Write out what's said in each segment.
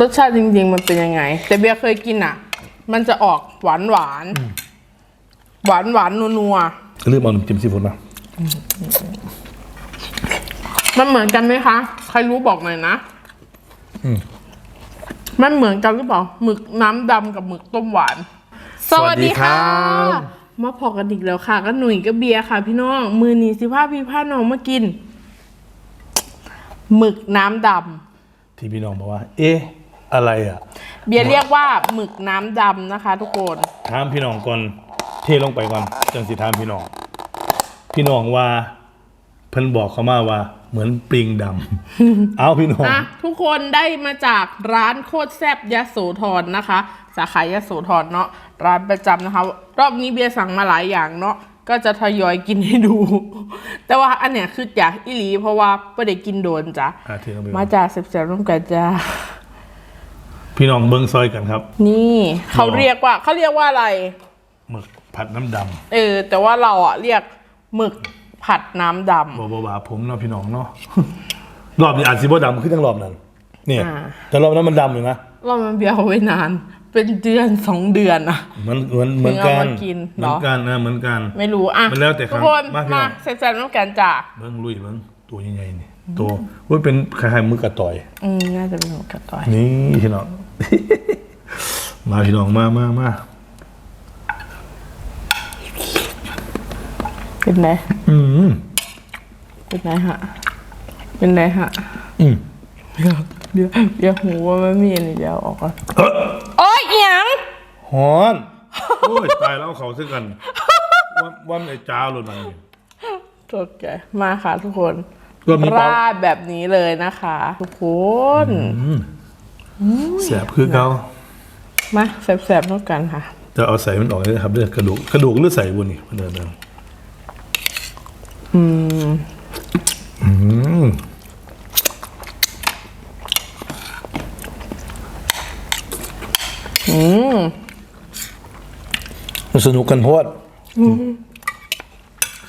รสชาติจริง ๆ มันเป็นยังไง แต่เบียร์เคยกินอะ มันจะออกหวานหวานหวานหวานนัวนัวลืมเอาน้ำจิ้มซีฟู้ดมาๆมันเหมือนกันไหมคะ ใครรู้บอกหน่อยนะอืมมันเหมือนกันหรือเปล่าหมึกน้ำดำกับหมึกต้มหวานมาพอกันอีกแล้วค่ะ ก็หนุ่ยก็เบียร์ค่ะ พี่น้อง มือนีสิผ้าพี่ผ้าน้องมากิน หมึกน้ำดำที่พี่น้องบอกว่า เอ๊ะ อะไรอะเบียร์เรียกว่าหมึกน้ำดำนะคะ ทุกคนถามพี่น้องก่อนเทลงไปก่อนจังสิถามพี่น้อง พี่น้องว่าเพิ่นบอกเขามาว่า เหมือนปลิงดำ เอาพี่น้องนะทุกคนได้มาจากร้านโคตรแซบยโสธรนะคะ สาขายโสธรเนาะร้านประจำนะคะ รอบนี้เบียร์สั่งมาหลายอย่างเนาะก็จะทยอยกินให้ดู แต่ว่าอันเนี้ยคืออยากอีหลีเพราะว่าไม่ได้กินโดนจ้ะอะเทลงไปก่มาอนจากเซบๆร่วมกันจ้า พี่น้องเบิ้งซอยกันครับ นี่เขาเรียกว่าเขาเรียกว่าอะไร หมึกผัดน้ำดเออ แต่ว่าเราอะเรียกหมึกผัดน้ำดำบอกว่าผมเนาะพี่น้องเนาะ รอบนี้อาจสิบ่ดำขึ้นทั้งรอบนั้นเนี่ยแต่รอบนั้นมันดำอยู่นะำเรามันเบียร์เอาไว้นาน เป็นเดือนสองเดือนอะเหมือนเหมือนเหมือนกันถึงเอามากินเหเหรมืออนกันนะเหมือนกัน ไม่รู้อะมันแล้วแต่คทุรั้กงคนมาพี่น้มาองแซ่บๆน้ำกันจ้าเบิ้งลุยเบิ้งตัวใหญ่ๆนี่ตัวว่าเป็นคล้ายๆมือกระต่อย อืมน่าจะเป็นหมูกระต่อย นี่พี่น้อง มาพี่น้องมามามาเป็นไงอืมเป็นไงฮะ เป็นไงฮะ อืมเดี๋ยวเดี๋ยวเดี๋ยวหูว่าไม่มีอันนี้เดี๋ยวเอาออกก่อนเอ้อโอ๊ยเอียงฮอนโอ้ยตายแล้วเอาเขาซื้อกันวันวันไอ้จ้าหลุดมันนี่โอเคมาค่ะทุกคนรอบนี้เปล่า ราดแบบนี้เลยนะคะ ทุกคน แสบคือเขามาแสบๆน้ำกันค่ะจะเอาใส่มันออกเลยนะครับเรื่องกระดูกกระดูกหรือใส่บุญนี่มันเดินเดินอืมอืมอืมมันสนุกกันโพด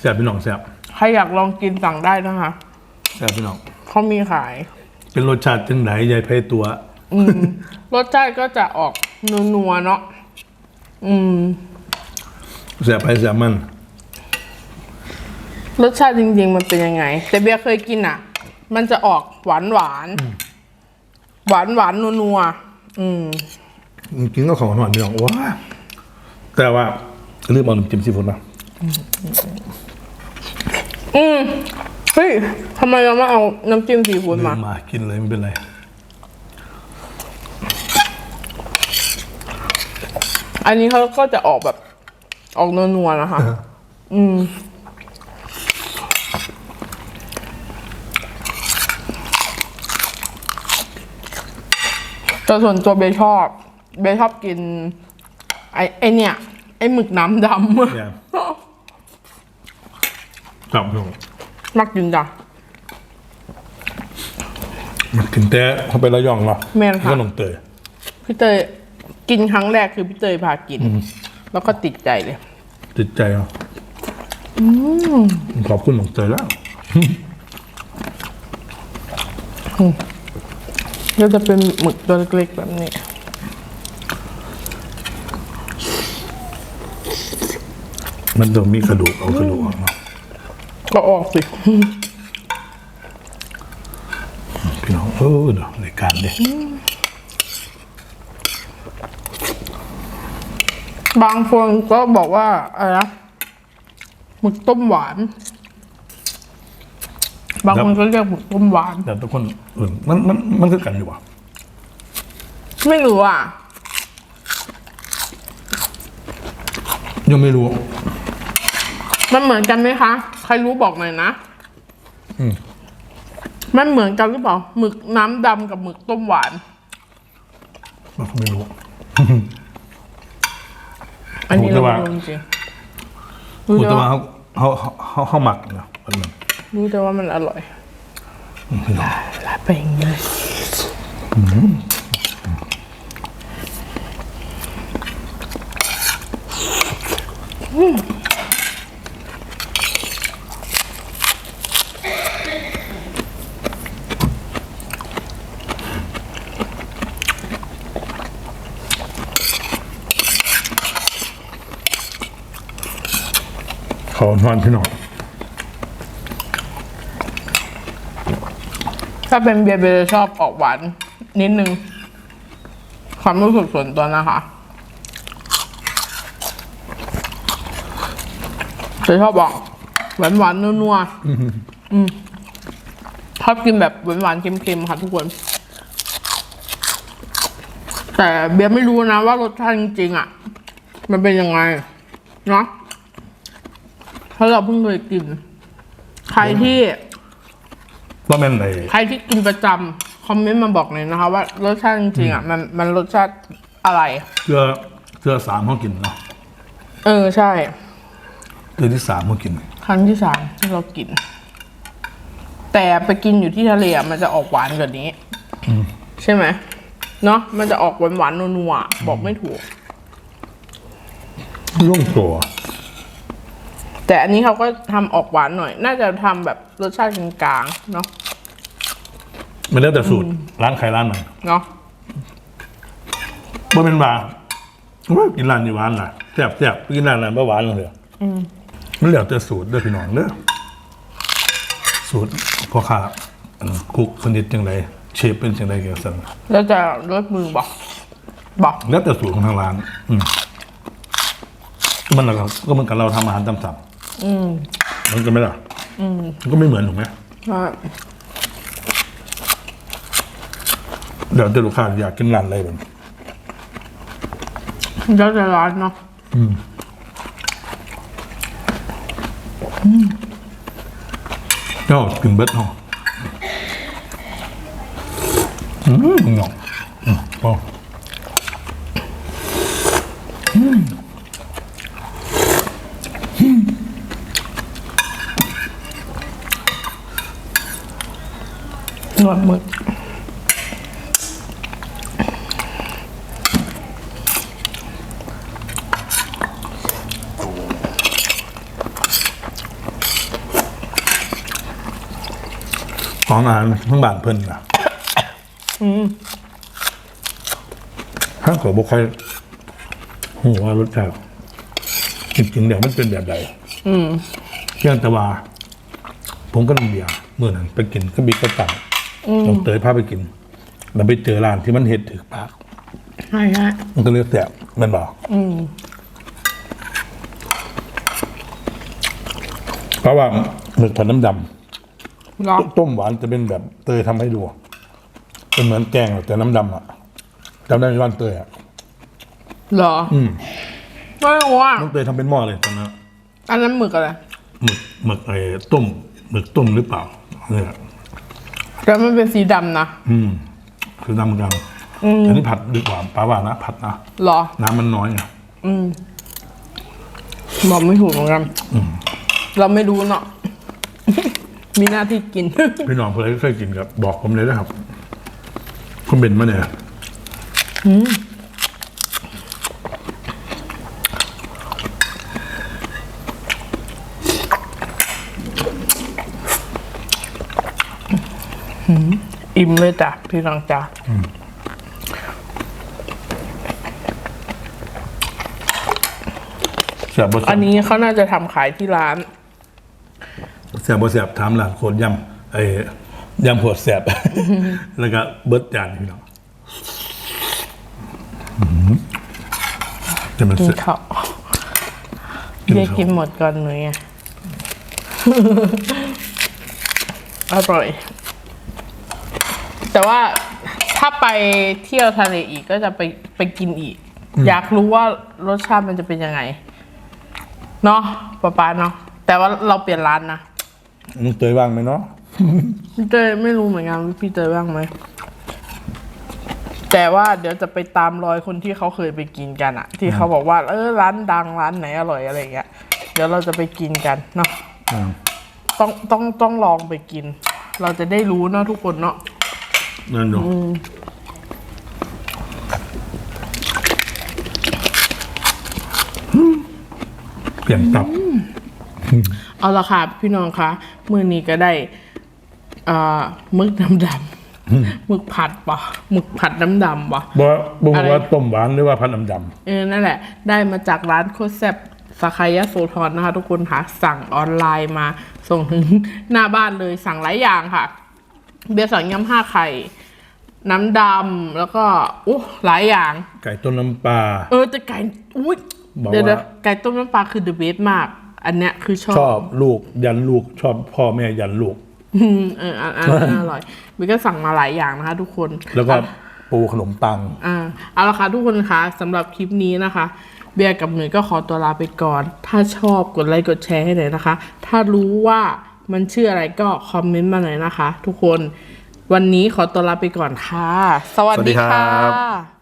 แสบพี่น้องแสบใครอยากลองกินสั่งได้นะคะแสบพี่น้องเขามีขาย เป็นรสชาติจังไหนยายเพตัว อืม รสชาติก็จะออกนัวๆเนาะอืมแสบไปแสบมัน รสชาติจริง ๆ มันเป็นยังไง แต่เบียร์เคยกินอะ มันจะออกหวานหวานหวานหวานๆนัวๆอืม กินก็ของหวานพี่น้องว้าแต่ว่าลืมเอาน้ำจิ้มซีฟู้ดมาอืมเฮ้ยทำไมเราไม่เอาน้ำจิ้มซีฟู้ดลืมามมา กินเลยไม่เป็นไร อันนี้เขาก็จะออกแบบออกนัวๆนะคะ อืม แต่ส่วนตัวเบย์ชอบ เบย์ชอบกิน ไอไอเนี่ย ไอหมึกน้ำดำเนี่ยจับพี่น้องมักกินจ้ะ มันกินแต่เขาไประยองเนาะแม่นค่ะก็ลงเตยพี่เตย กินครั้งแรกคือพี่เตยพากิน แล้วก็ติดใจเลย ติดใจเนาะขอบคุณลงเตยแล้วก็จะเป็นหมึกตัวเล็กๆแบบนี้ มันต้องมีกระดูกเอากระดูกออกเนาะก็ออกสิ พี่น้องเออเดี๋ยวรายการเด้ บางคนก็บอกว่าอะไรนะหมึกต้มหวาน บางคนก็เรียกหมึกต้มหวาน แต่ทุกคนเออมันมันมันคือกันอยู่ว่ะไม่รู้อะ ยังไม่รู้ มันเหมือนกันไหมคะ ใครรู้บอกหน่อยนะอืมมันเหมือนกันหรือเปล่าหมึกน้ำดำกับหมึกต้มหวานมันก็ไม่รู้ อันนี้รู้เราแต่ไม่ว่ารู้จริงๆพูรู้ดแต่แต่ว่าว่าเขาเขาเขาเขาเขาหมักเนาะมันมันรู้แต่ว่ามันอร่อยลาไปอย่างนี้เลย เขานอนพี่น้องถ้าเป็นเบียร์เบียร์จะชอบออกหวานนิดนึง ความรู้สึกส่วนตัวนะคะจะชอบบอกหวานหวานๆนัวๆชอบกินแบบหวานหวานๆเค็มๆค่ะทุกคน แต่เบียร์ไม่รู้นะว่ารสชาติจริงๆอะ มันเป็นยังไง เนาะ เพราะเราเพิ่งเคยกิน ใครที่ว่าแม่นไหนใครที่กินประจำคอมเมนต์มาบอกหน่อยนะคะ ว่ารสชาติจริงๆอะมันมันรสชาติอะไร เสื้อเสื้อสามเขากินเนาะเออใช่ เสื้อที่สามเขากิน ครั้งที่สามที่เรากิน แต่ไปกินอยู่ที่ทะเลอะมันจะออกหวานกว่านี้ใช่ไหมเนาะมันจะออกหวานหวานๆนัวๆอะบอกไม่ถูก ร่วงตัว แต่อันนี้เขาก็ทำออกหวานหน่อย น่าจะทำแบบรสชาติกลางๆเนาะมันแล้วแต่สูตร ร้านใครร้านมันเนาะว่าเป็นบาร์ว่ากินร้านนี้หวานล่ะแซ่บแซ่บกินร้านนั้นบ่หวานเลยมันแล้วแต่สูตรเด้อพี่น้องเด้อสูตรพ่อค้าอันคุกสนิทจังไดเชฟเป็นจังไดเกี่ยวกับแล้วจะรสมือบอกบอกแล้วแต่สูตรของทางร้าน อืมก็มันเราก็เหมือนกับเราทำอาหารตามสั่ง อืมมันก็ไม่ล่ะอืมมันก็ไม่เหมือนถูกไหมใช่เดี๋ยวแต่ลูกค้าอยากกินร้านอะไรแบบแล้วจะร้านเนาะก็กินเบิร์ดห้องอืมหน่องอืมพอ หนวดหมึกของอาหารทั้งบ้านเพิ่นนะถ้าขอบอกใครหัว่ารสชาติจริงๆเดี๋ยวมันเป็นแบบใดอืมเพียงแต่ว่าผมก็น้ำเบียร์เมื่อนั้นไปกินก็บิ๊กก็ตัง น้องเตยพาไปกินแล้วไปเจอร้านที่มันเห็ดถึกปาก ใช่ใช่มันก็เลือกแสบแมันบอกอืมเพราะว่าหมึกผัดน้ำดเหรอำต้มหวานจะเป็นแบบเตยทำให้ดูเป็นเหมือนแกงแต่น้ำดำอะจำได้ไหมร้านเตยอะเหรออืมไม่รู้อะน้องเตยทำเป็นหม้อเลยตอนนั้นอันนั้นหมึกอะไรหมึกหมึกไอ้ต้มหมึกต้มหรือเปล่าเนี่ย แต่มันเป็นสีดำนะ อืมคือดำเหมือนกันอืมอันนี้ผัดดีกว่าป้าว่านะผัดนะเหรอ น้ำมันน้อยไงอืมบอกไม่ถูกเหมือนกันเราไม่รู้เนาะมีหน้าที่กิน พี่น้องเพื่อนเคยกินกับ บอกผมเลยนะครับคอมเมนต์มาเนี่ยอิ่ม เลยจ้ะพี่น้องจ้ะเสียบบอันนี้เขาน่าจะทำขายที่ร้าน เสียบบเสียบถามหลานโคตรยำไอ้ยำโหดเสียบ แล้วก็เบิร์ดจานพี่น้องอื้อหือจะมันกินเสียข้าวกินเรียกข้าวกินหมดก่อนหน่อยไงอร่อย แต่ว่าถ้าไปเที่ยวทะเลอีกก็จะไปไปกินอีก อยากรู้ว่ารสชาติมันจะเป็นยังไง เนาะป๊าป๊าเนาะแต่ว่าเราเปลี่ยนร้านนะมึงเตยว่างไหมเนาะพี่เตยไม่รู้เหมือนกันว่าพี่เตยว่างไหมแต่ว่าเดี๋ยวจะไปตามรอยคนที่เขาเคยไปกินกันอะที่เขาบอกว่า เออร้านดังร้านไหนอร่อยอะไรอย่างเงี้ยเดี๋ยวเราจะไปกินกันเนาะอืมต้องต้องต้องลองไปกิน เราจะได้รู้เนาะทุกคนเนาะ นั่นดูเปลี่ยนตับ เอาละค่ะพี่น้องคะมือนี้ก็ได้อ่าหมึกดำดำๆหมึกผัดปะหมึกผัดน้ำดำปะบ่บ่อะไรว่าต้มหวานหรือว่าพันน้ำดเออนั่นแหละ ได้มาจากร้านโคตรแซ่บสาขายโสธรนะคะ ทุกคนค่ะสั่งออนไลน์มาส่งถึงหน้าบ้านเลยสั่งหลายอย่างค่ะ เบียร์สั่งยำห้าไข่ น้ำดำแล้วก็โอ้หลายอย่าง ไก่ต้มน้ำปลา เออแต่ไก่อุ้ยบอกเดี๋ยวว่านะไก่ต้มน้ำปลาคือเดอะเบสมาก อันเนี้ยคือชอบ ชอบลูกยันลูกชอบพ่อแม่ยันลูก อืมเอออันอันอันนั้นอร่อยเบียร์ก็สั่งมาหลายอย่างนะคะ ทุกคน แล้วก็อะปูขนมตัง อ่าเอาละค่ะทุกคนคะสำหรับคลิปนี้นะคะ เบียร์กับหนุ่ยก็ขอตัวลาไปก่อน ถ้าชอบกดไลค์กดแชร์ให้หน่อยนะคะ ถ้ารู้ว่า มันชื่ออะไรก็คอมเมนต์มาหน่อยนะคะ ทุกคน วันนี้ขอตัวลาไปก่อนค่ะ สวัสสวัสดีดีครัค่ะบ